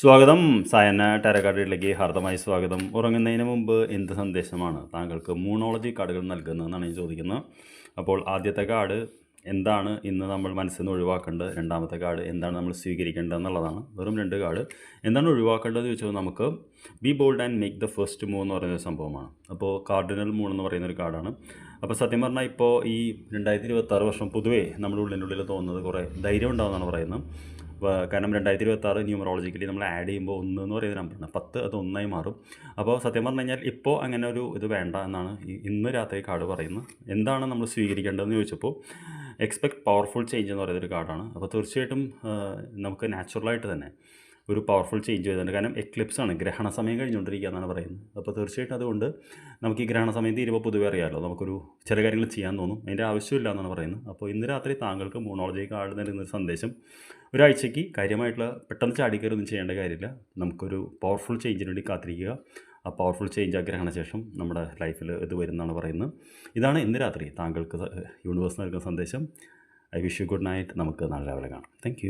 സ്വാഗതം. സായന ടാരക്കാർഡിലേക്ക് ഹാർദമായി സ്വാഗതം. ഉറങ്ങുന്നതിന് മുമ്പ് എന്ത് സന്ദേശമാണ് താങ്കൾക്ക് മൂണോളജി കാർഡുകൾ നൽകുന്നതെന്നാണ് ഞാൻ ചോദിക്കുന്നത്. അപ്പോൾ ആദ്യത്തെ കാർഡ് എന്താണ്? ഇന്ന് നമ്മൾ മനസ്സിൽ നിന്ന് ഒഴിവാക്കേണ്ടത് രണ്ടാമത്തെ കാർഡ് എന്താണ് നമ്മൾ സ്വീകരിക്കേണ്ടത് എന്നുള്ളതാണ്. വെറും രണ്ട് കാർഡ്. എന്താണ് ഒഴിവാക്കേണ്ടത് ചോദിച്ചാൽ നമുക്ക് be bold and make the first move എന്ന് പറയുന്ന സംഭവമാണ്. അപ്പോൾ കാർഡിനൽ മൂൺ എന്ന് പറയുന്ന ഒരു കാർഡാണ്. അപ്പോൾ സത്യം പറഞ്ഞാൽ ഇപ്പോൾ ഈ രണ്ടായിരത്തി ഇരുപത്താറ് വർഷം പൊതുവേ നമ്മുടെ ഉള്ളിന്റെ ഉള്ളിൽ തോന്നുന്നത് കുറേ ധൈര്യം ഉണ്ടാകുമെന്നാണ് പറയുന്നത്. കാരണം രണ്ടായിരത്തി ഇരുപത്തി ആറ് ന്യൂമറോളജിക്കലി നമ്മൾ ആഡ് ചെയ്യുമ്പോൾ ഒന്ന് എന്ന് പറയുന്ന നമ്പറാണ് പത്ത് അത് ഒന്നായി മാറും. അപ്പോൾ സത്യം പറഞ്ഞു കഴിഞ്ഞാൽ ഇപ്പോൾ അങ്ങനെ ഒരു ഇത് വേണ്ട എന്നാണ് ഇന്ന് രാത്രി കാർഡ് പറയുന്നത്. എന്താണ് നമ്മൾ സ്വീകരിക്കേണ്ടതെന്ന് ചോദിച്ചപ്പോൾ എക്സ്പെക്ട് പവർഫുൾ ചേഞ്ച് എന്ന് പറയുന്നൊരു കാർഡാണ്. അപ്പോൾ തീർച്ചയായിട്ടും നമുക്ക് നാച്ചുറലായിട്ട് തന്നെ ഒരു പവർഫുൾ ചേഞ്ച് വരുന്നുണ്ട്. കാരണം എക്ലിപ്സ് ആണ്. ഗ്രഹണ സമയം കഴിഞ്ഞുകൊണ്ടിരിക്കുക എന്നാണ് പറയുന്നത്. അപ്പോൾ തീർച്ചയായിട്ടും അതുകൊണ്ട് നമുക്ക് ഈ ഗ്രഹണ സമയം തീരുമ്പോൾ പൊതുവെ അറിയാമല്ലോ. നമുക്കൊരു ചില കാര്യങ്ങൾ ചെയ്യാൻ തോന്നും. അതിന്റെ ആവശ്യമില്ല എന്നാണ് പറയുന്നത്. അപ്പോൾ ഇന്ന് രാത്രി താങ്കൾക്ക് മൂണോളജി കാർഡ് നൽകുന്ന സന്ദേശം. ഒരാഴ്ചയ്ക്ക് കാര്യമായിട്ടുള്ള പെട്ടെന്ന് ചാടിക്കയറൊന്നും ചെയ്യേണ്ട കാര്യമില്ല. നമുക്കൊരു പവർഫുൾ ചേഞ്ചിന് വേണ്ടി കാത്തിരിക്കുക. ആ പവർഫുൾ ചേഞ്ച് ആ ഗ്രഹണ ശേഷം നമ്മുടെ ലൈഫിൽ ഇത് വരുന്നതാണ് പറയുന്നത്. ഇതാണ് ഇന്ന് രാത്രി താങ്കൾക്ക് യൂണിവേഴ്സ് നൽകുന്ന സന്ദേശം. I wish you good night നമുക്ക് നാളെ രാവിലെ കാണാം. താങ്ക്